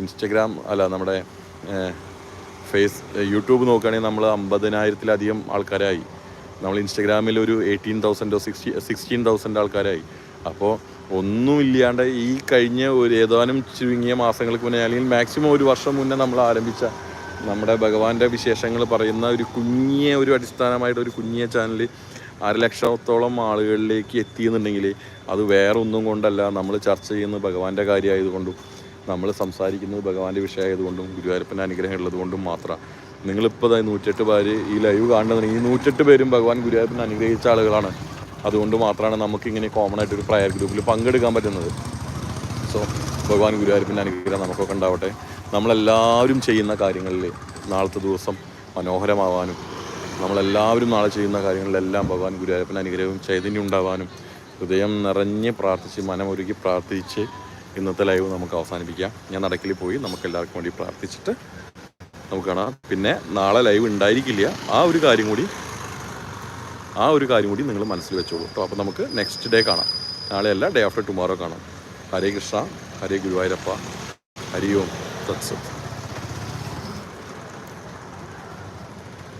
ഇൻസ്റ്റഗ്രാം അല്ല നമ്മുടെ ഫേസ് യൂട്യൂബ് നോക്കുകയാണെങ്കിൽ നമ്മൾ അമ്പതിനായിരത്തിലധികം ആൾക്കാരായി. നമ്മൾ ഇൻസ്റ്റഗ്രാമിൽ ഒരു എയ്റ്റീൻ തൗസൻഡോ സിക്സ്റ്റി സിക്സ്റ്റീൻ തൗസൻഡ് ആൾക്കാരായി. അപ്പോൾ ഒന്നുമില്ലാണ്ട് ഈ കഴിഞ്ഞ ഒരു ഏതാനും ചുരുങ്ങിയ മാസങ്ങൾക്ക് മുന്നേ അല്ലെങ്കിൽ മാക്സിമം ഒരു വർഷം മുന്നേ നമ്മൾ ആരംഭിച്ച നമ്മുടെ ഭഗവാന്റെ വിശേഷങ്ങൾ പറയുന്ന ഒരു കുഞ്ഞിയ ഒരു അടിസ്ഥാനമായിട്ട് ഒരു കുഞ്ഞിയ ചാനൽ അര ലക്ഷത്തോളം ആളുകളിലേക്ക് എത്തിയെന്നുണ്ടെങ്കിൽ അത് വേറെ ഒന്നും കൊണ്ടല്ല. നമ്മൾ ചർച്ച ചെയ്യുന്നത് ഭഗവാന്റെ കാര്യമായതുകൊണ്ടും നമ്മൾ സംസാരിക്കുന്നത് ഭഗവാന്റെ വിഷയമായതുകൊണ്ടും ഗുരുവായൂരപ്പന്റെ അനുഗ്രഹം ഉള്ളതുകൊണ്ടും മാത്രം. നിങ്ങളിപ്പോൾ നൂറ്റെട്ട് പേര് ഈ ലൈവ് കാണുന്നുണ്ടെങ്കിൽ ഈ നൂറ്റെട്ട് പേരും ഭഗവാൻ ഗുരുവായൂരപ്പനെ അനുഗ്രഹിച്ച ആളുകളാണ്. അതുകൊണ്ട് മാത്രമാണ് നമുക്കിങ്ങനെ കോമൺ ആയിട്ട് ഒരു പ്രയർ ഗ്രൂപ്പിൽ പങ്കെടുക്കാൻ പറ്റുന്നത്. സോ ഭഗവാൻ ഗുരുവായൂരപ്പിന്റെ അനുഗ്രഹം നമുക്കൊക്കെ ഉണ്ടാവട്ടെ. നമ്മളെല്ലാവരും ചെയ്യുന്ന കാര്യങ്ങളിൽ നാളത്തെ ദിവസം മനോഹരമാവാനും നമ്മളെല്ലാവരും നാളെ ചെയ്യുന്ന കാര്യങ്ങളിലെല്ലാം ഭഗവാൻ ഗുരുവായൂരപ്പന്റെ അനുഗ്രഹവും ചൈതന്യം ഉണ്ടാവാനും ഹൃദയം നിറഞ്ഞ് പ്രാർത്ഥിച്ച് മനമൊരുക്കി പ്രാർത്ഥിച്ച് ഇന്നത്തെ ലൈവ് നമുക്ക് അവസാനിപ്പിക്കാം. ഞാൻ നടക്കിൽ പോയി നമുക്ക് എല്ലാവർക്കും വേണ്ടി പ്രാർത്ഥിച്ചിട്ട് നമുക്ക് കാണാം. പിന്നെ നാളെ ലൈവ് ഉണ്ടായിരിക്കില്ല. ആ ഒരു കാര്യം കൂടി ആ ഒരു കാര്യം കൂടി നിങ്ങൾ മനസ്സിൽ വെച്ചോളൂ കേട്ടോ. അപ്പോൾ നമുക്ക് നെക്സ്റ്റ് ഡേ കാണാം. നാളെയല്ല ഡേ ആഫ്റ്റർ ടുമോറോ കാണാം. ഹരേ കൃഷ്ണ ഹരേ ഗുരുവായൂരപ്പ ഹരി ഓം തത്സത്.